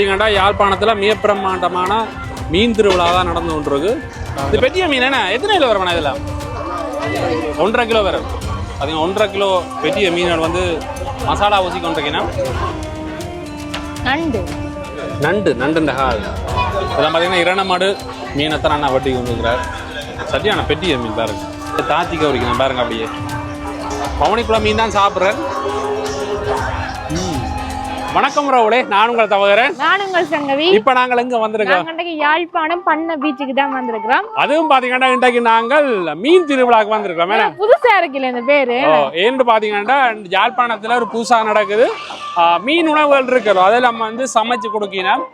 பார்த்தீங்கன்னா யாழ்ப்பாணத்தில் மிக பிரம்மாண்டமான மீன் திருவிழா தான் நடந்து கொண்டிருக்கு. இது பெரிய மீன் என்ன? எத்தனை கிலோ வரும் இதில்? ஒன்றரை கிலோ வரும். அதுங்க ஒன்றரை கிலோ பெரிய மீன்கள் வந்து மசாலா ஊசி கொண்டிருக்கீங்கன்னா நண்டு. நண்டு நண்டுண்ட ஹால் இதெல்லாம் பார்த்தீங்கன்னா இரணமாடு மீனைத்தான் அண்ணா வட்டி கொண்டு இருக்கிறார் சரியான பெட்டிய மீன் பாருங்க. தாத்தி கவரிக்கணும் பாருங்க அப்படியே. பவனிக்குள்ள மீன் தான் சாப்பிட்றேன் வணக்கம் ராவுலே நான் உங்களை தவகிறேன் நான் உங்கள் சங்கவி. இப்போ நாங்கள் எங்க வந்திருக்கோம் யாழ்ப்பாணம் பண்ண பீச்சுக்கு தான் வந்திருக்கிறோம். அதுவும் பாத்தீங்கன்னா இன்றைக்கு நாங்கள் மீன் திருவிழாக்கு வந்திருக்கோம் புதுசா இருக்குல்ல இந்த பேரு? ஏன்னு பாத்தீங்கன்னா யாழ்ப்பாணத்துல ஒரு புதுசா நடக்குது. மீன் உணவுகள் இருக்கிறோம். அதை நம்ம வந்து சமைச்சு கொடுக்கணும்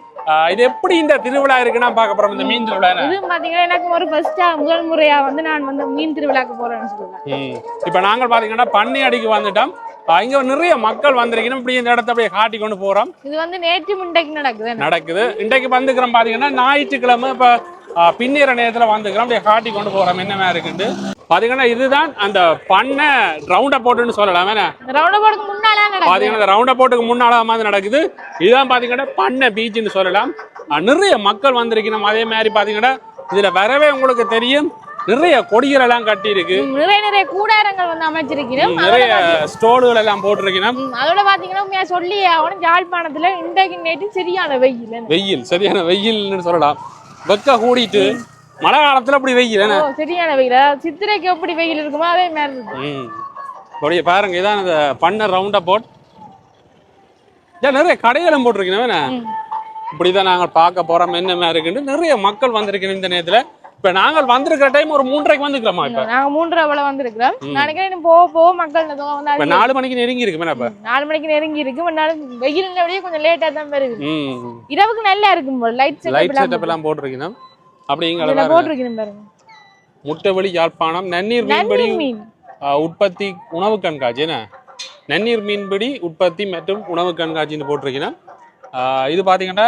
இது எப்படி இந்த திருவிழா இருக்குன்னா பார்க்க போறோம். இந்த மீன் திருவிழா இது பாத்தீங்கன்னா எனக்கு ஒரு ஃபர்ஸ்டா முதல் முறையா வந்து நான் வந்து மீன் திருவிழாக்கு போறேன்னு சொல்லுவேன். இப்ப நாங்கள் பாத்தீங்கன்னா பண்ணி அடிக்கு வந்துட்டோம். இங்க நிறைய மக்கள் வந்திருக்கணும். இப்படி இந்த இடத்த அப்படியே காட்டி கொண்டு போறோம். இது வந்து நேற்று முண்டைக்கு நடக்குது. நடக்குது. இன்றைக்கு வந்துக்கிறோம் பாத்தீங்கன்னா ஞாயிற்றுக்கிழமை இப்ப பின்னிற நேரத்துல வந்துக்கிறோம். அப்படியே காட்டி கொண்டு போறோம். என்னமா இருக்குன்னு பாத்தீங்கன்னா இதுதான் அந்த பண்ணை ரவுண்ட போட்டுன்னு சொல்லலாம். ரவுண்ட் போர்டுக்கு முன்னால நடக்குது. பாத்தீங்கன்னா ரவுண்ட போட்டுக்கு முன்னால மாதிரி நடக்குது. இதுதான் பாத்தீங்கன்னா பண்ணை பீச்னு சொல்லலாம். நிறைய மக்கள் வந்திருக்கணும். அதே மாதிரி பாத்தீங்கன்னா இதுல வரவே உங்களுக்கு தெரியும். நிறைய கொடிகள் எல்லாம் கட்டி இருக்கு நிறைய நிறைய கூடாரங்கள் வந்து அமைச்சிருக்கிறோம் நிறைய ஸ்டோல்கள் எல்லாம் போட்டிருக்கணும் ம், அதோட பாத்தீங்கன்னா உண்மையா சொல்லி ஆகணும் யாழ்ப்பாணத்துல இன்றைக்கு நேற்று சரியான வெயில் வெயில் சரியான வெயில்னு சொல்லலாம். வெக்க கூடிட்டு மழை காலத்துல அப்படி வெயில் சரியான வெயில். சித்திரைக்கு எப்படி வெயில் இருக்குமோ அதே மாதிரி இருக்கு. பாருங்க இதான் இந்த பண்ண ரவுண்ட போட். நிறைய கடைகளும் ம். இப்படிதான் நாங்கள் பார்க்க போறோம் என்ன இருக்குன்னு. நிறைய மக்கள் வந்திருக்கணும் இந்த நேரத்துல. இப்ப நாங்கள் வந்திருக்கிற டைம் ஒரு மூன்றரைக்கு வந்துக்கிறோமா இப்ப. நாங்க மூன்றரை வேலை வந்திருக்கிறோம். நினைக்கிறேன் போக போக மக்கள் வந்து. நாலு மணிக்கு நெருங்கி இருக்குமே இப்ப? நாலு மணிக்கு நெருங்கி இருக்கு முன்னாலும் வெயில் விட கொஞ்சம் லேட்டா தான் வருது. இரவுக்கு நல்லா இருக்கும் போல லைட் லைட் செட்டப் எல்லாம் போட்டிருக்கணும். அப்படி இங்க இதுல பாருங்க. முட்டைவெளி யாழ்ப்பாணம் நன்னீர் மீன்பிடி உற்பத்தி உணவு கண்காட்சி என்ன? நன்னீர் மீன்பிடி உற்பத்தி மற்றும் உணவு கண்காட்சின்னு போட்டிருக்கீங்கன்னா ஆ, இது பார்த்தீங்கன்னா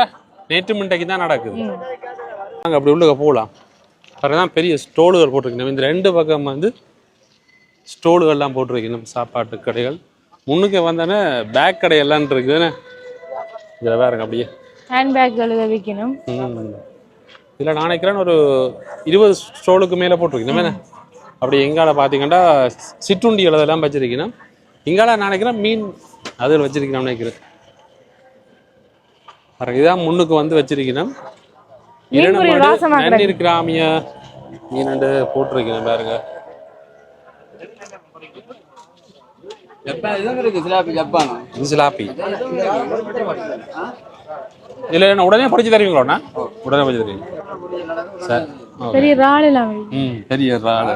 நேற்று மின்டைக்கு தான் நடக்குது. நாங்கள் அப்படி உள்ளுக்க போகலாம். தான் பெரிய ஸ்டோலுகள் போட்டிருக்கணும் இந்த ரெண்டு பக்கம் வந்து ஸ்டோலுகள்லாம் போட்டிருக்கணும் சாப்பாட்டு கடைகள். முன்னுக்கு வந்தோன்னே பேக் கடையெல்லாம் இருக்குதுன்னு இதில் வேறுங்க அப்படியே. இதை விற்கணும். இதுல நான் நினைக்கிறேன் ஒரு இருபது ஸ்டோலுக்கு மேலே போட்டிருக்கணும் அப்படி எங்கால பார்த்தீங்கன்னா சிற்றுண்டி இதெல்லாம் வச்சிருக்கணும். இங்கால நான் நினைக்கிறேன் மீன் அதில் வச்சிருக்கணும் நினைக்கிறேன். இதான் முன்னுக்கு வந்து வச்சிருக்கணும் மீன் பொரியல் வாசமா கிடக்கு. நன்னீர் கிராமிய மீனண்டு போட்டிருக்கணும் பாருங்க. என்ன உடனே படிச்சு தருவீங்களோண்ணா உடனே படிச்சு தருவீங்க சார். பெரிய. ம் பெரிய இறால்.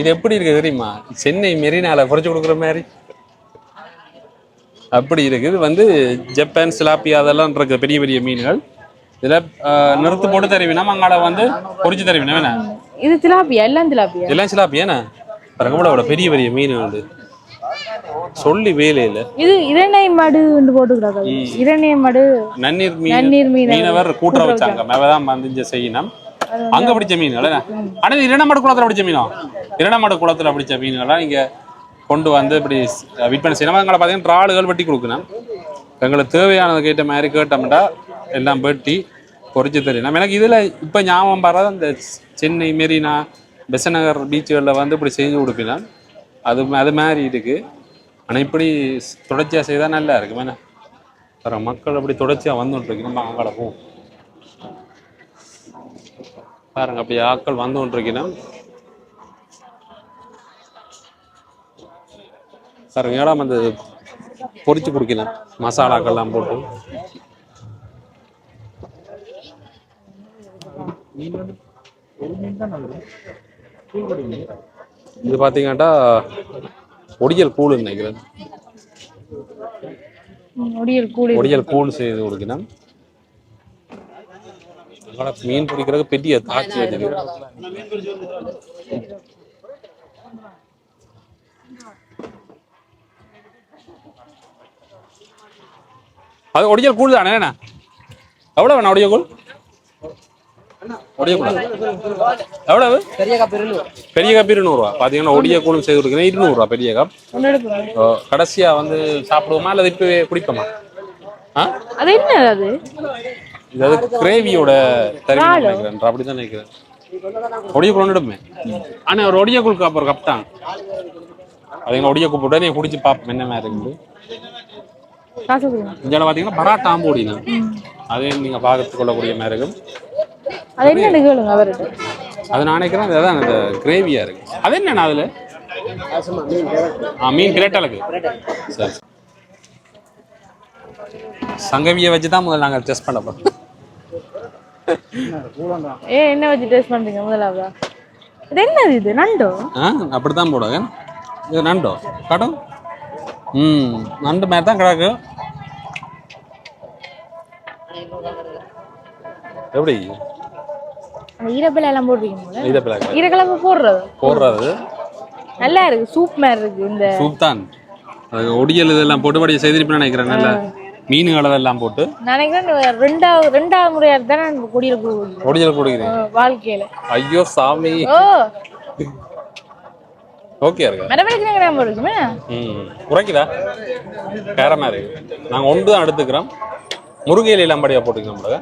இது எப்படி இருக்கு தெரியுமா? சென்னை மெரினால குறைச்சு கொடுக்குற மாதிரி. அப்படி இருக்கு இது வந்து ஜப்பான் சிலாப்பி அதெல்லாம் இருக்கு. பெரிய பெரிய மீன்கள். இதுல நிறுத்து போட்டு தருவீனா அங்கால வந்து பொரிச்சு தருவீனா வேணா? இது திலாப்பியா? எல்லாம் திலாப்பியா? எல்லாம் சிலாப்பி ஏன்னா பாருங்க அவ்வளோ பெரிய பெரிய மீன் வந்து சொல்லி வேலை இல்லை. இது இரணை மடு போட்டுக்கிறாங்க இரணை மடு நன்னீர் மீன் நன்னீர் மீன் மீனவர் கூட்டுற வச்சாங்க மேவதான் வந்து செய்யணும் அங்க பிடிச்ச மீன் இல்ல ஆனா இரணமாடு குளத்துல பிடிச்ச மீனா? இரணமாடு குளத்துல பிடிச்ச மீன்கள்லாம் இங்க கொண்டு வந்து இப்படி விற்பனை செய்யணும். எங்களை பார்த்தீங்கன்னா ட்ராலுகள் வெட்டி கொடுக்கணும். எங்களுக்கு தேவையானது கேட்ட மாதிரி கேட்டோம்டா எல்லாம் வெட்டி பொறிச்சு நம்ம எனக்கு இதில் இப்போ ஞாபகம் வர்றது அந்த சென்னை மெரினா பெசநகர் பீச்சுகளில் வந்து இப்படி செஞ்சு கொடுப்பினா அது அது மாதிரி இருக்குது ஆனால் இப்படி தொடர்ச்சியாக செய்தால் நல்லா இருக்கு வேணா வேறு மக்கள் அப்படி தொடர்ச்சியாக வந்துட்டு இருக்கு. நம்ம அங்கே போவோம் பாருங்க அப்படி ஆட்கள் வந்து கொண்டிருக்கணும் பாருங்க ஏழாம் வந்து பொரிச்சு குடிக்கலாம் மசாலாக்கள்லாம் போட்டு. இது பார்த்தீங்கன்னா ஒடியல் கூழுன்னு நினைக்கிறேன். ஒடியல் கூழ் செய்து கொடுக்கணும். மீன் பிடிக்கிறதுக்கு பெரிய தாச்சி வச்சிருக்கு அது ஒடியல் கூழ் தானே என்ன? எவ்வளவு வேணும் ஒடிய கூழ்? ஒடிய கூழ்? எவ்வளவு? பெரிய கப் பெரிய கப் இருநூறுவா பார்த்தீங்கன்னா ஒடிய கூழும் செய்து கொடுக்குறேன் இருநூறுவா பெரிய கப். ஒன்று எடுக்கணும் ஓ, கடைசியா வந்து சாப்பிடுவோமா அல்லது இப்பவே குடிப்போமா? ஆ? அது என்னது அது? இது அது கிரேவியோட தருவி நினைக்கிறேன் அப்படி தான் நினைக்கிறேன். ஒடியக்குள் ஒன்றுடுமே ஆனா ஒரு ஒடியக்குள் கப் ஒரு கப் தான். அதுங்க ஒடியக்குள் உடனே குடிச்சு பார்ப்போம் என்ன மாதிரி இருக்குது இதில் பார்த்தீங்கன்னா பராட்டா ஆம்போடினா அதே நீங்கள் பார்த்து கொள்ளக்கூடிய மாதிரி இருக்கும் அது என்னன்னு கேளுங்க அவர்கிட்ட அது நான் நினைக்கிறேன் அதுதான் அந்த கிரேவியா இருக்கு. அது என்னண்ணா அதுல? ஆ மீன் கிரேட்டலுக்கு சரி சங்கவியை வச்சு தான் முதல்ல நாங்கள் டெஸ்ட் பண்ண போகிறோம் ஏ என்ன வச்சு டேஸ்ட் பண்றீங்க முதலாவதா? இது என்னது இது? நண்டோ? ஆ அப்படி தான் போடுவாங்க. இது நண்டோ. கடும்? ம் நண்டு மாதிரி தான் கிடக்கு. எப்படி? அந்த ஈரப்பில எல்லாம் பிளாக் ஈரக்கிழமை போடுறது. போடுறது. நல்லா இருக்கு சூப் மாதிரி இருக்கு இந்த சூப் தான். அது ஒடியல் இதெல்லாம் போட்டு படி செய்திருப்பேன் நினைக்கிறேன். நல்ல மீன்கள் அதெல்லாம் போட்டு. நினைக்கிறேன் ரெண்டாவது ரெண்டாவது முறையா தான் நான் குடியில போடுவேன் ஒடியல் கொடுக்குறேன் வாழ்க்கையில. ஐயோ சாமி. ஓ. ஓகே இருக்கா மரவழிக்கு கிராமம் இருக்குமே. ம் உரைக்குதா? கேரமா இருக்கு. நாங்கள் ஒன்று தான் எடுத்துக்கிறோம். முருங்கையில இளம்படியாக போட்டுக்கிறோம் போல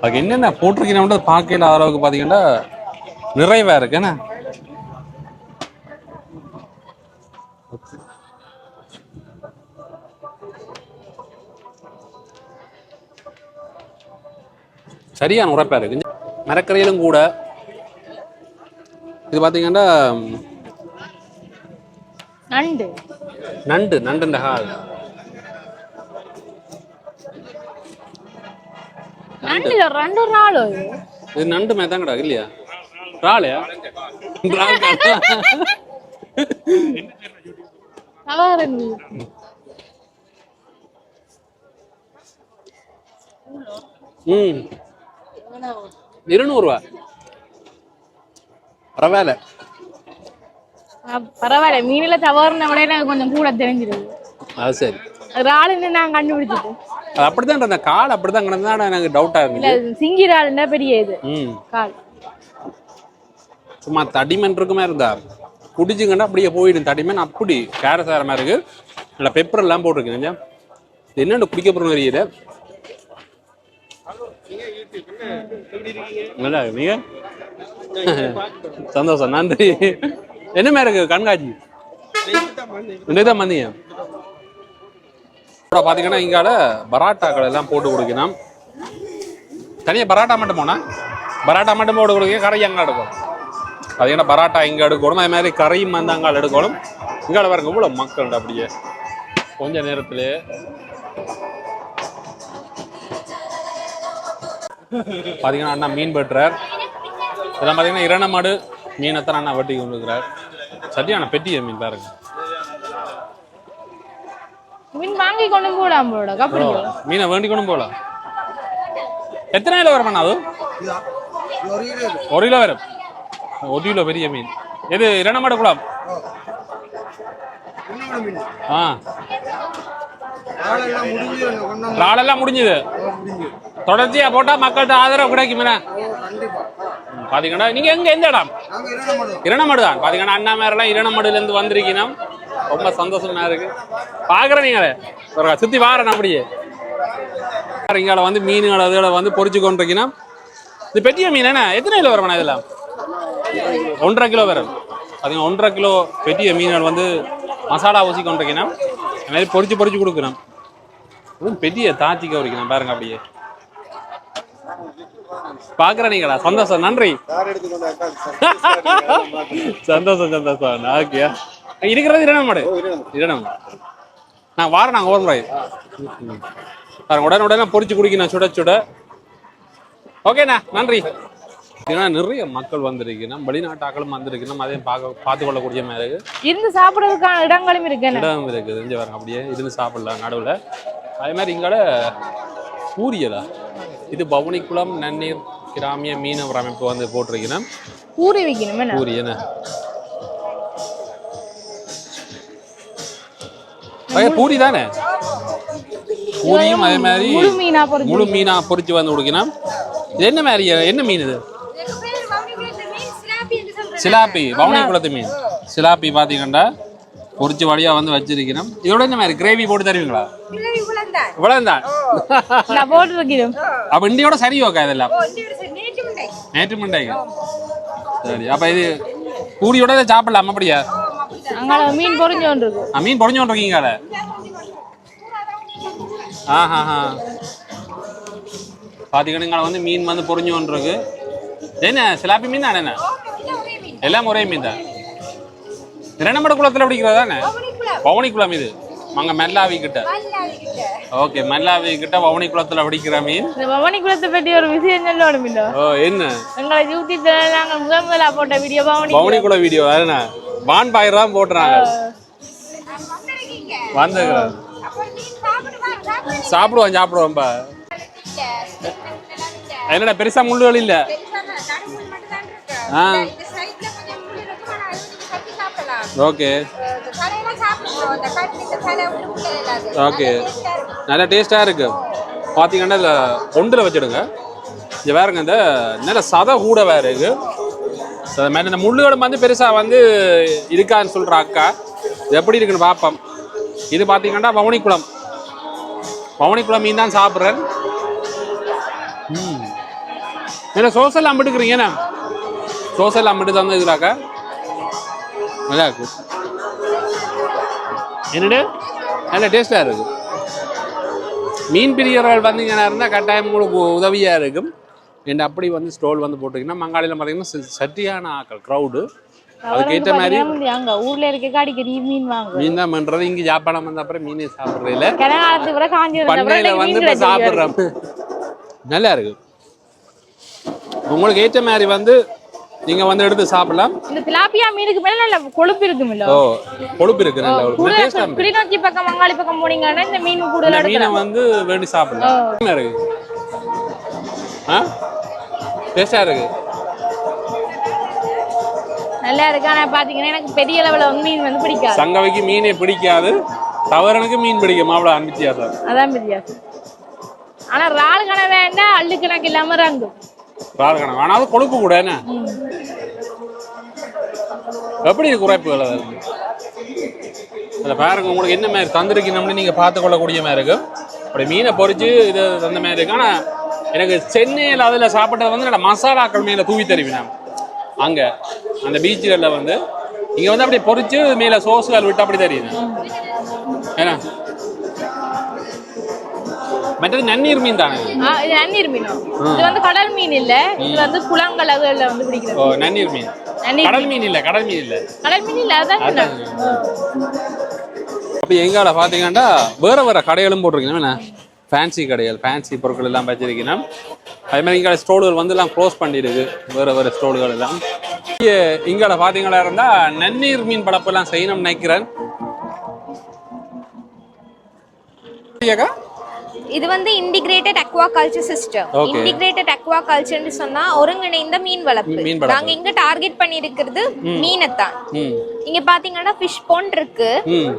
அதுக்கு என்னென்ன போட்டிருக்கிறோம்ன்றது பார்க்கல அளவுக்கு பார்த்தீங்கன்னா நிறைவா இருக்கு. என்ன? சரியான உரைப்பா இருக்கு. மரக்கரையிலும் கூட இது பார்த்தீங்கன்னா நண்டு. நண்டு நண்டு இல்ல ரெண்டு நாள். இது நண்டு கிடக்கு இல்லையா? காடா? நல்லா இருக்கு. ம். இருநூறுவா. பரவாயில்ல. பரவாயில்ல. மீனில தவறுன விட எனக்கு கொஞ்சம் கூட தெரிஞ்சிருக்கு அது சரி. இறாலுன்னு நான் கண்டுபிடிச்சிட்டேன். அது அப்படிதான் அந்த கால் அப்படிதான் கிடந்தா எனக்கு டவுட்டா இருந்துச்சு சிங்கி இறாலுன்னா பெரிய இது? கால். சும்மா தடிமன் இருக்குமே இருந்தா. குடிச்சுங்கன்னா அப்படியே போயிடும். தடிமன் அப்படி கேரசாரமா இருக்கு. இல்லை பெப்பர் எல்லாம் போட்டிருக்கு. என்னென்ன குடிக்க போறோம் தெரியல நல்லா. நீங்க? சந்தோஷம். நன்றி. என்ன மாதிரி இருக்கு? கண்காட்சி. இன்னைக்கு தான் வந்தீங்க. அப்புறம் பார்த்தீங்கன்னா இங்கால பராட்டாக்கள் எல்லாம் போட்டு கொடுக்கணும். தனியாக பராட்டா மட்டும் போனால் பராட்டா மட்டும் போட்டு கொடுக்க கறி அங்கே எடுக்கணும்? பார்த்தீங்கன்னா பராட்டா இங்கே எடுக்கணும். அதே மாதிரி கறியும் வந்து அங்கால் எடுக்கணும். இங்கால பாருங்க இவ்வளோ மக்கள் அப்படியே. கொஞ்ச நேரத்திலே. பார்த்தீங்கன்னா அண்ணா மீன் வெட்டுறார். இதெல்லாம் பார்த்தீங்கன்னா இரண மாடு மீனைத்தான் அண்ணா வெட்டி கொண்டு இருக்கிறார் சரியான பெட்டிய மீன் பாருங்க. மீன் வாங்கி கொண்டு போடாம போட அப்படியோ மீனை வேண்டி கொண்டு போகலாம் எத்தனை கிலோ வரும் அண்ணா அது? ஒரு கிலோ வரும். ஒரு கிலோ பெரிய மீன். எது இரணமாடு குளம் ஆ. நாளெல்லாம் முடிஞ்சது. தொடர்ச்சியா போட்டா மக்கள்கிட்ட ஆதரவு கிடைக்குமே பாத்தீங்கன்னா நீங்க எங்க எந்த இடம்? இரணமடு தான். பாத்தீங்கன்னா அண்ணா மேரெல்லாம் இரணமடுல இருந்து வந்திருக்கீங்க ரொம்ப சந்தோஷமா இருக்கு. பாக்குறேன் நீங்களே. சுத்தி வாரேன் அப்படியே. இங்கால வந்து மீன்களை அதில் வந்து பொரிச்சு கொண்டிருக்கீங்கன்னா இது பெரிய மீன் என்ன? எத்தனை கிலோ வரும் இதெல்லாம்? ஒன்றரை கிலோ வரும். அதுங்க ஒன்றரை கிலோ பெரிய மீன்கள் வந்து மசாலா ஊசி கொண்டிருக்கீங்கன்னா அது மாதிரி பொரிச்சு பொரிச்சு கொடுக்கணும் இதுவும் பெரிய தாத்திக்க வரைக்கும் பாருங்க அப்படியே. பாக்குறேன் நீங்களா? சந்தோஷம். நன்றி. சந்தோஷம் சந்தோஷம். ஓகே இருக்கிறது இரணம் மாடு இரணம் நான் வாரேன் நாங்கள் ஒரு முறை பாருங்க உடனே உடனே பொரிச்சு குடிக்கணும் சுட சுட. ஓகேண்ணா நன்றி. ஏன்னா நிறைய மக்கள் வந்திருக்கணும் வெளிநாட்டாக்களும் வந்திருக்கணும் அதையும் பார்க்க பார்த்து கொள்ளக்கூடிய மாதிரி இருக்கு. இருந்து சாப்பிடறதுக்கான இடங்களும் இருக்கு இடம் இருக்குது. இங்கே பாருங்க அப்படியே இருந்து சாப்பிடலாம் நடுவில். அதே மாதிரி இங்கால பூரியலா? இது பவனிக்குளம் நன்னீர் கிராமிய மீனவர் அமைப்பு வந்து போட்டிருக்கணும் பூரி வைக்கணும் பூரி என்ன? பூரி தானே? பூரியும் அதே மாதிரி முழு மீனா பொறிச்சு முழு மீனா பொரிச்சு வந்து கொடுக்கணும். இது என்ன மாதிரி என்ன மீன் இது? சிலாப்பி பவனி குளத்து மீன் சிலாப்பி பார்த்தீங்கன்னா பொரிச்சு வழியா வந்து வச்சிருக்கணும். இதோட இந்த மாதிரி கிரேவி போட்டு தருவீங்களா? இவ்வளவுதான். அப்ப இண்டியோட சரி ஓகே இதெல்லாம். நேற்று முண்டை. நேற்று மண்டைங்க சரி அப்ப இது இதை சாப்பிடலாம் அப்படியா? மீன் பொறிஞ்சு கொண்டு இருக்கு ஆ, மீன் பொடிஞ்சு கொண்டிருக்கீங்க அதை ஆஹா வந்து மீன் வந்து பொறிஞ்சு கொண்டிருக்கு என்ன சிலாப்பி மீன் தானே என்ன? எல்லாம் ஒரே மீன் தான். இரண்டமட குளத்தில் பிடிக்கிறது தானே? பவனி குளம் இது. அங்கே மெல்லாவி கிட்ட. ஓகே மெல்லாவி கிட்ட பவனி குளத்தில் பிடிக்கிற மீன். இந்த பவானி குளத்தை பற்றி ஒரு விஷயம் சொல்லணும் இல்லை ஓ என்ன? எங்களை யூடியூப் சேனல் முதல் முதலா போட்ட வீடியோ பவானி பவனி குள வீடியோ தானே வான் பாயிரம் தான் போட்டுறாங்க. வந்துக்கிறார் சாப்பிடுவோம் சாப்பிடுவோம்ப்பா என்னடா பெருசா இல்ல? ஆ. முள்ளு நீங்க கட்டி சாப்பிடலாம். ஓகே. ஓகே. நல்லா டேஸ்ட்டாக இருக்கு. பார்த்தீங்கன்னா இதில் ஒன்றில் வச்சிடுங்க. இங்கே வேறுங்க இந்த நல்ல சதை கூட வேறு இருக்கு அது மாதிரி இந்த முள்ளுகளை வந்து பெருசாக வந்து இருக்கான்னு சொல்கிற அக்கா. இது எப்படி இருக்குன்னு பார்ப்போம் இது பார்த்தீங்கன்னா பவனிக்குளம் பவனிக்குளம் மீன் தான் சாப்பிட்றேன். ம். என்ன சோசல் அம்பிட்டுக்கிறீங்கண்ணா சோசல் அம்பிட்டு தந்துக்கிறாக்கா நல்லா இருக்கு. என்னடு நல்ல டேஸ்ட்டாக இருக்கு. மீன் பிரியர்கள் வந்தீங்கன்னா இருந்தால் கட்டாயம் உங்களுக்கு உதவியாக இருக்கும். என்ன அப்படி வந்து ஸ்டோல் வந்து போட்டிங்கன்னா மங்காளியில் பார்த்தீங்கன்னா ச- சரியான ஆக்கள் க்ரௌடு அதுக்கேற்ற மாதிரி அங்க ஊர்ல இருக்க கடிக்கடி மீன் வாங்க மீன் தான் பண்ணுறது இங்கே ஜாப்பானம் வந்த அப்புறம் மீனே காஞ்சி இருந்த அப்புறம் பண்ணையில் வந்து இப்போ. சாப்பிட்றோம். நல்லா இருக்கு. உங்களுக்கு ஏற்ற மாதிரி வந்து நீங்கள் வந்து எடுத்து சாப்பிடலாம். இந்த திலாப்பியா மீனுக்கு மேல நல்ல கொழுப்பு இருக்குமில்ல ஓ கொழுப்பு இருக்கு நல்ல ஒரு கிளிநொச்சி பக்கம் மங்காளி பக்கம் போனீங்கன்னா இந்த மீன் கூடுதல் மீனை வந்து வேண்டி சாப்பிடலாம். நல்லா இருக்கு. ஆ? டேஸ்டாக இருக்கு. நல்லா இருக்கு. ஆனா பாத்தீங்கன்னா எனக்கு பெரிய அளவுல மீன் வந்து பிடிக்காது. சங்கவைக்கு மீனே பிடிக்காது. தவறனுக்கு மீன் பிடிக்கும். அவ்வளோ அன்பித்தியாசம் அதான் வித்தியாசம் ஆனா இறால் கணக்கு வேண்டாம் அள்ளு கணக்கு இல்லாம ரங்கும் ராகணம் ஆனாலும் கொழுப்பு கூட என்ன? எப்படி இது குறைப்புகள் அது? அதில் பாருங்க உங்களுக்கு என்ன மாதிரி தந்திருக்கணும்னு நீங்கள் பார்த்து கொள்ளக்கூடிய மாதிரி இருக்கும் அப்படி மீனை பொரிச்சு இது அந்த மாதிரி இருக்கு. ஆனால் எனக்கு சென்னையில் அதில் சாப்பிட்டது வந்து நான் மசாலாக்கள் மேலே தூவி தருவினேன் அங்கே அந்த பீச்சுகளில் வந்து இங்கே வந்து அப்படியே பொரிச்சு மேலே சோசுகள் விட்டு அப்படி தெரியுது ஏன்னா மற்றது நன்னீர் மீன் தானே? இது? நன்னீர் மீனும் இது வந்து கடல் மீன் இல்ல. இது வந்து குளங்கள் அதுல வந்து பிடிக்கிறது. ஓ நன்னீர் மீன். கடல் மீன். இல்லை கடல் மீன் இல்லை. கடல் மீன் இல்ல அதான். அப்போ எங்கால பார்த்தீங்கன்னா வேற வேற கடைகளும் போட்டிருக்கீங்க என்ன? ஃபேன்சி கடைகள் ஃபேன்சி பொருட்கள் எல்லாம் வச்சிருக்கீங்கன்னா அதே மாதிரி இங்கே ஸ்டோல்கள் வந்து எல்லாம் க்ளோஸ் பண்ணிடுது. வேற வேற ஸ்டோல்கள் எல்லாம். இங்கே இங்கால பார்த்தீங்களா இருந்தா நன்னீர் மீன் படப்பெல்லாம் செய்யணும்னு நினைக்கிறேன். இது வந்து integrated aquaculture system. Integrated அக்வா கல்ச்சர்னு சொன்னா ஒருங்கிணைந்த மீன் வளர்ப்பு. நாங்க இங்க டார்கெட் பண்ணி இருக்கிறது மீனைத்தான். இங்க பாத்தீங்கன்னா ஃபிஷ் பாண்ட் இருக்கு.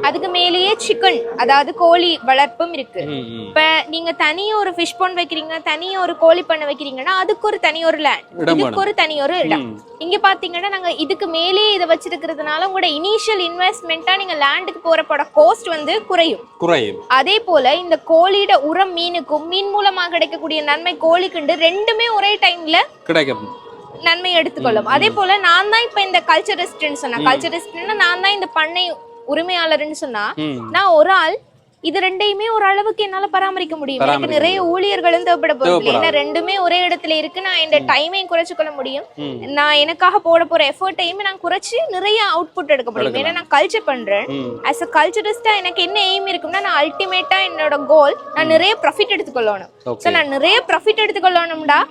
அதுக்கு மேலேயே சிக்கன் அதாவது கோழி வளர்ப்பும் இருக்கு. இப்ப நீங்க தனியா ஒரு ஃபிஷ் பாண்ட் வைக்கிறீங்க தனியா ஒரு கோழி பண்ண வைக்கிறீங்கன்னா அதுக்கு ஒரு தனி ஒரு லேண்ட் இதுக்கு. ஒரு தனி ஒரு இடம். இங்க பாத்தீங்கன்னா நாங்க இதுக்கு மேலேயே இதை வச்சிருக்கிறதுனால உங்களோட இனிஷியல் இன்வெஸ்ட்மெண்ட்டா நீங்க லேண்டுக்கு போறப்போட கோஸ்ட் வந்து குறையும். குறையும். அதே போல இந்த கோழியோட உரம் மீனுக்கும் மீன் மூலமா கிடைக்கக்கூடிய நன்மை கோழிக்குண்டு ரெண்டுமே ஒரே டைம்ல கிடைக்கும். நன்மை எடுத்துக்கொள்ளும். அதே போல நான் தான் இப்ப இந்த கல்ச்சரிஸ்ட்னு சொன்னேன். கல்ச்சரிஸ்ட்னா நான் தான் இந்த பண்ணை உரிமையாளர்னு சொன்னா நான் ஒரு ஆள் இது ரெண்டையுமே ஒரு அளவுக்கு என்னால பராமரிக்க முடியும். எனக்கு நிறைய ஊழியர்களும் தேவைப்பட போகுது. ஏன்னா ரெண்டுமே ஒரே இடத்துல இருக்கு. நான் இந்த டைமையும் குறைச்சு கொள்ள முடியும். நான் எனக்காக போட போற எஃபர்ட்டையுமே நான் குறைச்சு நிறைய அவுட்புட் எடுக்க முடியும். ஏன்னா நான் கல்ச்சர் பண்றேன். ஆஸ் அ கல்ச்சரிஸ்டா எனக்கு என்ன எய்ம் இருக்கும்னா நான் அல்டிமேட்டா என்னோட கோல் நான் நிறைய ப்ராஃபிட் எடுத்துக்கொள்ளணும். ஸோ நான் நிறைய ப்ராஃபிட் எடுத்துக்கொள்ளணும்டா.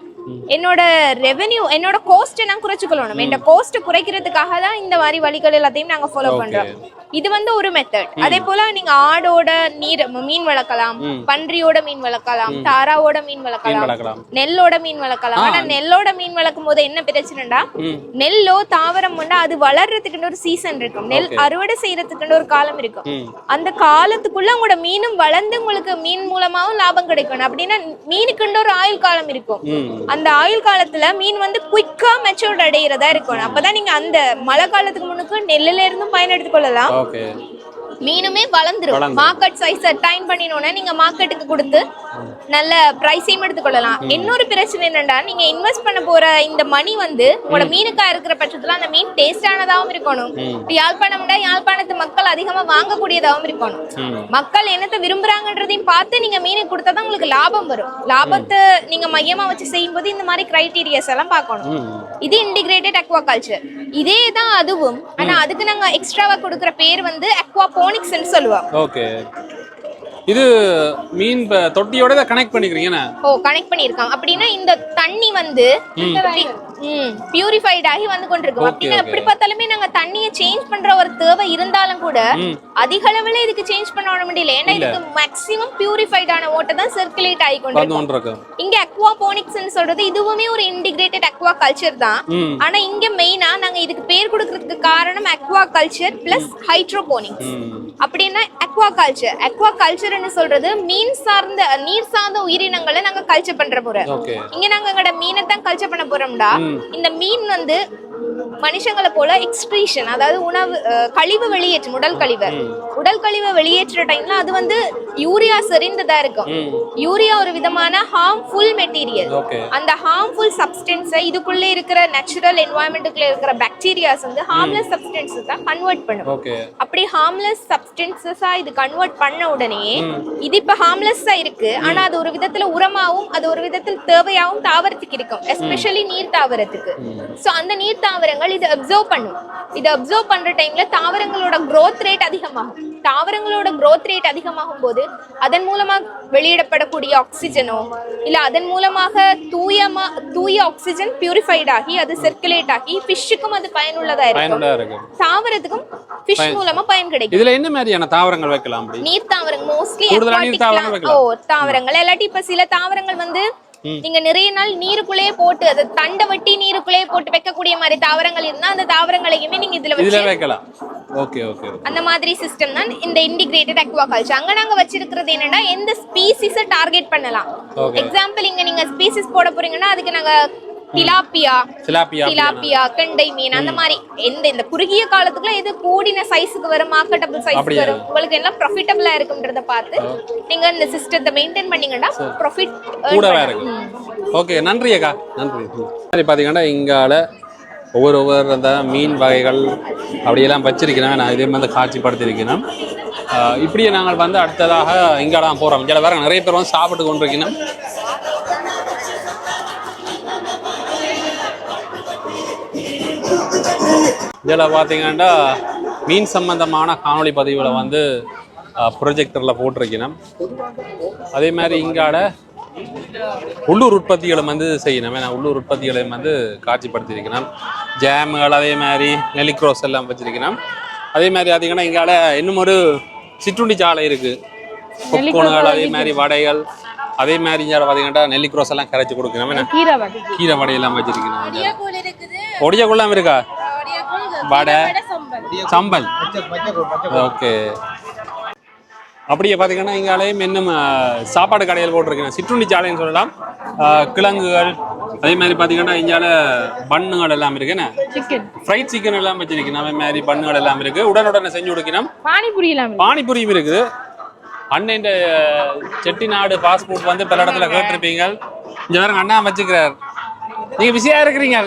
என்னோட ரெவென்யூ என்னோட கோஸ்ட்டை நான் குறைச்சுக்கொள்ளணும். என்னோட கோஸ்ட் குறைக்கிறதுக்காக தான் இந்த மாதிரி வழிகள் எல்லாத்தையும் நாங்க ஃபாலோ பண்றோம். இது வந்து ஒரு மெத்தட் அதே போல நீங்க ஆடோட நீர் மீன் வளர்க்கலாம். பன்றியோட மீன் வளர்க்கலாம் தாராவோட மீன் வளர்க்கலாம் நெல்லோட மீன் வளர்க்கலாம். ஆனா நெல்லோட மீன் வளர்க்கும் போது என்ன பிரச்சனைடா நெல்லோ தாவரம் அது வளர்றதுக்குன்னு ஒரு சீசன் இருக்கும். நெல் அறுவடை செய்யறதுக்குன்னு ஒரு காலம் இருக்கும். அந்த காலத்துக்குள்ள உங்களோட மீனும் வளர்ந்து உங்களுக்கு மீன் மூலமாவும் லாபம் கிடைக்கணும். அப்படின்னா மீனுக்குண்டு ஒரு ஆயுள் காலம் இருக்கும். அந்த ஆயுள் காலத்துல மீன் வந்து குயிக்கா மெச்சூர்ட் அடையிறதா இருக்கணும். அப்பதான் நீங்க அந்த மழை காலத்துக்கு முன்னுக்கு நெல்லுல இருந்தும் பயன் எடுத்துக்கொள்ளலாம் மீனுமே வளர்ந்துரும். மார்க்கெட் சைஸ் டைம் பண்ணினோன்னா நீங்க மார்க்கெட்டுக்கு கொடுத்து நல்ல பிரைஸையும் எடுத்துக்கொள்ளலாம். இன்னொரு பிரச்சனை என்னன்னா நீங்க இன்வெஸ்ட் பண்ண போற இந்த மணி வந்து உங்களோட மீனுக்கா இருக்கிற பட்சத்துல அந்த மீன் டேஸ்டானதாகவும் இருக்கணும். இப்ப யாழ்ப்பாணம்னா யாழ்ப்பாணத்து மக்கள் அதிகமா வாங்கக்கூடியதாகவும் இருக்கணும். மக்கள் என்னத்தை விரும்புறாங்கன்றதையும் பார்த்து நீங்க மீனுக்கு கொடுத்தா தான் உங்களுக்கு லாபம் வரும். லாபத்தை நீங்க மையமா வச்சு செய்யும்போது இந்த மாதிரி கிரைட்டீரியாஸ் எல்லாம் பார்க்கணும். இது இன்டிகிரேட்டட் அக்வா கல்ச்சர் இதே தான் அதுவும். ஆனா அதுக்கு நாங்க எக்ஸ்ட்ராவா கொடுக்குற பேர் வந்து அக்வா போனிக்ஸ்னு சொல்லுவோம் ஓகே இது மீன் தொட்டியோட கனெக்ட் பண்ணிக்கிறீங்கண்ணே ஓ கனெக்ட் பண்ணிருக்காங்க அப்படின்னா இந்த தண்ணி வந்து பியூரிஃபைட் ஆகி வந்து கொண்டிருக்கும். அப்படின்னா. எப்படி பார்த்தாலுமே நாங்க தண்ணியை சேஞ்ச் பண்ற ஒரு தேவை இருந்தாலும் கூட. அதிக அளவுல இதுக்கு சேஞ்ச் பண்ண முடியல. ஏன்னா இதுக்கு மேக்ஸிமம் பியூரிஃபைட் ஆன வாட்டர் தான் சர்க்குலேட் ஆகி கொண்டிருக்கும். கொண்டிருக்கு இங்க அக்வா போனிக்ஸ்னு சொல்றது இதுவுமே ஒரு இன்டிகிரேட்டட் அக்வா கல்ச்சர் தான் ஆனா இங்க மெயினா நாங்க இதுக்கு பேர் கொடுக்கறதுக்கு காரணம் அக்வா கல்ச்சர் பிளஸ் ஹைட்ரோபோனிக்ஸ் அப்படின்னா அக்வா கல்ச்சர் அக்வா கல்ச்சர்னு சொல்றது மீன் சார்ந்த நீர் சார்ந்த உயிரினங்களை நாங்க கல்ச்சர் பண்ற போறோம். இங்க நாங்க எங்கட மீனை தான் கல்ச்சர் பண்ண போறோம்டா. இந்த மீன் வந்து மனுஷங்களை போல எக்ஸ்பிரீஷன் அதாவது உணவு கழிவு வெளியேற்றும் உடல் கழிவு. உடல் கழிவை வெளியேற்றுற டைம்ல அது வந்து யூரியா செறிந்ததா இருக்கும். யூரியா ஒரு விதமான ஹார்ம்ஃபுல் மெட்டீரியல் அந்த ஹார்ம்ஃபுல் சப்ஸ்டன்ஸை இதுக்குள்ள இருக்கிற நேச்சுரல் என்வாயன்மெண்ட்டுக்குள்ள இருக்கிற பாக்டீரியாஸ் வந்து ஹார்ம்லெஸ் சப்ஸ்டன்ஸ் தான் கன்வெர்ட் பண்ணும். அப்படி ஹார்ம்லெஸ் சப்ஸ்டன்சஸா இது கன்வெர்ட் பண்ண உடனே இது இப்ப ஹார்ம்லெஸ்ஸா இருக்கு. ஆனா அது ஒரு விதத்துல உரமாவும் அது ஒரு விதத்தில் தேவையாவும் தாவரத்துக்கு இருக்கும். எஸ்பெஷலி நீர் தாவரத்துக்கு. சோ அந்த நீர் தாவரங்கள் இதை அப்சர்வ் பண்ணும். இதை அப்சர்வ் பண்ற டைம்ல தாவரங்களோட growth ரேட் அதிகமாகும். தாவரங்களோட growth ரேட் அதிகமாகும் போது அதன் மூலமா வெளியிடப்படக்கூடிய ஆக்சிஜனோ இல்ல அதன் மூலமாக தூயமா தூய ஆக்சிஜன் பியூரிஃபைட் ஆகி அது சர்க்குலேட் ஆகி ஃபிஷ்ஷுக்கும் அது பயனுள்ளதா இருக்கும். தாவரத்துக்கும் ஃபிஷ் மூலமா பயன் கிடைக்கும். இதுல என்ன மாதிரியான தாவரங்கள் வைக்கலாம் நீர் தாவரங்கள் மோஸ்ட்லி ஓ தாவரங்கள். இல்லாட்டி இப்ப சில தாவரங்கள் வந்து நீங்க நிறைய நாள் நீருக்குள்ளேயே போட்டு அது தண்டை வெட்டி நீருக்குள்ளேயே போட்டு வைக்கக்கூடிய மாதிரி தாவரங்கள் இருந்தா அந்த தாவரங்களையுமே நீங்க இதுல இதுல வைக்கலாம். ஓகே ஓகே அந்த மாதிரி சிஸ்டம் தான் இந்த இன்டிகிரேட்டட் அக்வா கல்ச்சர் அங்க நாங்க வச்சிருக்கிறது என்னன்னா எந்த ஸ்பீசிஸ டார்கெட் பண்ணலாம். எக்ஸாம்பிள் இங்க நீங்க ஸ்பீசிஸ் போட போறீங்கன்னா அதுக்கு நாங்க டிலாப்பியா சிலாப்பியா டிலாப்பியா கெண்டை மீன் அந்த மாதிரி எந்த இந்த குறுகிய காலத்துக்குள்ள எது கூடின சைஸுக்கு வரும் மார்க்கெட்டபிள் சைஸ்? வரும் உங்களுக்கு எல்லாம் ப்ராஃபிட்டபிளா இருக்கும்ன்றத பார்த்து நீங்க இந்த சிஸ்டத்தை மெயின்டைன் பண்ணீங்கன்னா ப்ராஃபிட் கூடவே இருக்கு. ஓகே நன்றி அக்கா. நன்றி. சரி பார்த்தீங்கன்னா இங்கால ஒவ்வொரு ஒவ்வொரு அந்த மீன் வகைகள் அப்படியெல்லாம் வச்சிருக்கிறேன். நான் இதே மாதிரி காட்சிப்படுத்தியிருக்கிறேன். இப்படியே நாங்கள் வந்து அடுத்ததாக இங்காலாம் போகிறோம் இங்கே வேற நிறைய பேர் வந்து சாப்பிட்டு கொண்டிருக்கணும் இதில் பார்த்தீங்கன்னா மீன் சம்பந்தமான காணொளி பதிவுகளை வந்து ப்ரொஜெக்டரில் போட்டிருக்கணும் அதே மாதிரி இங்காட உள்ளூர் உற்பத்திகளை வந்து செய்யணும். ஏன்னா உள்ளூர் உற்பத்திகளை வந்து காட்சிப்படுத்தியிருக்கணும் ஜாமுகள் அதே மாதிரி நெல்லிக்ரோஸ் எல்லாம் வச்சிருக்கணும் அதே மாதிரி பார்த்தீங்கன்னா இங்கால இன்னும் ஒரு சிற்றுண்டி சாலை இருக்கு. பொக்கோணுகள் அதே மாதிரி வடைகள். அதே மாதிரி இங்கே பார்த்தீங்கன்னா நெல்லிக்ரோஸ் எல்லாம் கரைச்சி கொடுக்கணும். கீரை வடையெல்லாம் வச்சிருக்கணும் ஒடிய குள்ளாம இருக்கா? வடை. சம்பல். ஓகே. அப்படியே பார்த்தீங்கன்னா இங்காலையும் இன்னும் சாப்பாடு கடைகள் போட்டிருக்கேன். சிற்றுண்டி சாலைன்னு சொல்லலாம். கிழங்குகள் அதே மாதிரி பார்த்தீங்கன்னா இங்கால பண்ணுகள் எல்லாம் இருக்குன்னு சிக்கன் ஃப்ரைட் சிக்கன் எல்லாம் வச்சிருக்கேன். அதே மாதிரி பண்ணுகள் எல்லாம் இருக்கு. உடனுடனே செஞ்சு கொடுக்கணும். பானிபூரி இல்லாம பானிபூரியும் இருக்குது அண்ணன் செட்டிநாடு பாஸ்போர்ட் வந்து பல இடத்துல கேட்டிருப்பீங்க. இங்க பாருங்க அண்ணா வச்சுக்கிறார். நீங்க பிஸியா இருக்கிறீங்க.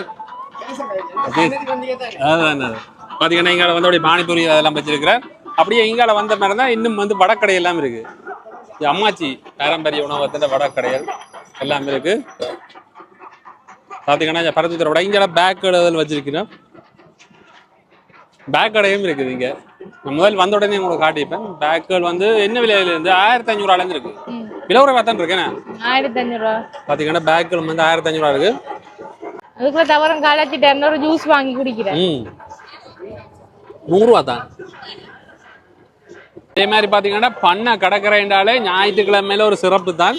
பாத்தீங்கன்னா இங்கால வந்து அப்படியே பானிபூரி அதெல்லாம் வச்சிருக்கிறார் அப்படியே இங்கால வந்த மாதிரி தான் இன்னும் வந்து வடக்கடை எல்லாம் இருக்கு. அம்மாச்சி பாரம்பரிய உணவகத்துல வடக்கடைகள் எல்லாம் இருக்கு. பாத்தீங்கன்னா பரத்துத்தர வடை. இங்கால பேக் கடைகள் வச்சிருக்கிறோம். பேக் கடையும் இருக்குது இங்க. முதல் வந்த உடனே உங்களுக்கு காட்டிப்பேன். பேக்குகள் வந்து என்ன விலையில இருந்து ஆயிரத்தி ஐநூறுவால இருந்து இருக்கு. விலை குறைவா தான் இருக்கேன் ஆயிரத்தி அஞ்சூறு ரூபா பாத்தீங்கன்னா பேக்குகள் வந்து ஆயிரத்தி ஐநூறுவா இருக்கு. அதுக்குள்ள தவறம் காலாச்சிட்டு இன்னொரு ஜூஸ் வாங்கி குடிக்கிறேன். நூறுரூவா தான் அதே மாதிரி பார்த்தீங்கன்னா பண்ணை கடற்கரைண்டாலே ஞாயிற்றுக்கிழமையில ஒரு சிறப்பு தான்.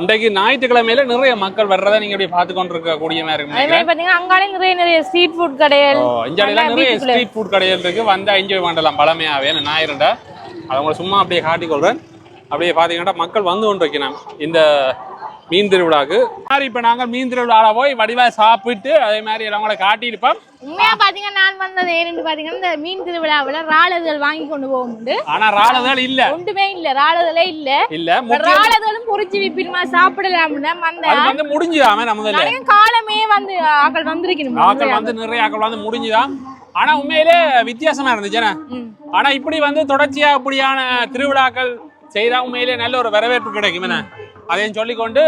இன்றைக்கு ஞாயிற்றுக்கிழமையில நிறைய மக்கள் வர்றதை நீங்க இப்படி பார்த்து கொண்டு இருக்க கூடிய மாதிரி இருக்கு. அதே மாதிரி பாத்தீங்கன்னா அங்காலையும் நிறைய நிறைய ஸ்ட்ரீட் ஃபுட் கடைகள் இந்தியாவில நிறைய ஸ்ட்ரீட் ஃபுட் கடைகள் இருக்கு. வந்தா என்ஜாய் பண்ணலாம் பழமையாவே. ஞாயிறுண்டா அதை உங்களை சும்மா அப்படியே காட்டிக்கொள்றேன் அப்படியே பார்த்தீங்கன்னா மக்கள் வந்து கொண்டு இருக்கணும் இந்த மீன் திருவிழாக்கு. மாதிரி இப்ப நாங்க மீன் திருவிழால போய் வடிவா சாப்பிட்டு அதே மாதிரி உங்களை காட்டியிருப்போம். உண்மையா பாத்தீங்கன்னா நான் வந்தது ஏன்னு பாத்தீங்கன்னா இந்த மீன் திருவிழாவுல ராளர்கள் வாங்கி கொண்டு போகும்போது. ஆனா ராளதல் இல்ல. ஒன்றுமே இல்ல ராளதலே இல்ல. இல்ல ராளர்களும் பொறிச்சு விப்பிடுமா சாப்பிடலாம்னு வந்த வந்து முடிஞ்சுதாமே நிறைய காலமே வந்து ஆக்கள் வந்திருக்கணும் ஆக்கள் வந்து நிறைய ஆக்கள் வந்து முடிஞ்சுதான். ஆனா உண்மையிலே வித்தியாசமா இருந்துச்சுண்ணே ஆனா இப்படி வந்து தொடர்ச்சியா இப்படியான திருவிழாக்கள் செய்தா உண்மையிலே நல்ல ஒரு வரவேற்பு கிடைக்கும் என்ன? அதையும் சொல்லிக்கொண்டு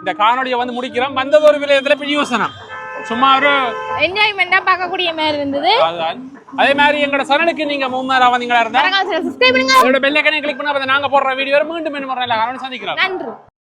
இந்த காணொளியை வந்து முடிக்கிறோம். வந்தது ஒரு விதத்துல பிரியோசனம் சும்மா ஒரு என்ஜாய்மெண்டா பார்க்கக்கூடிய மாதிரி இருந்தது. அதே மாதிரி எங்களோட சேனலுக்கு நீங்க முன்னேறா வந்தீங்களா இருந்தா? சப்ஸ்கிரைப் பண்ணுங்க. எங்களோட பெல்லைக்கனை கிளிக் பண்ணா நாங்க போடுற வீடியோ மீண்டும் காரணம் சந்திக்கிறோம். நன்றி.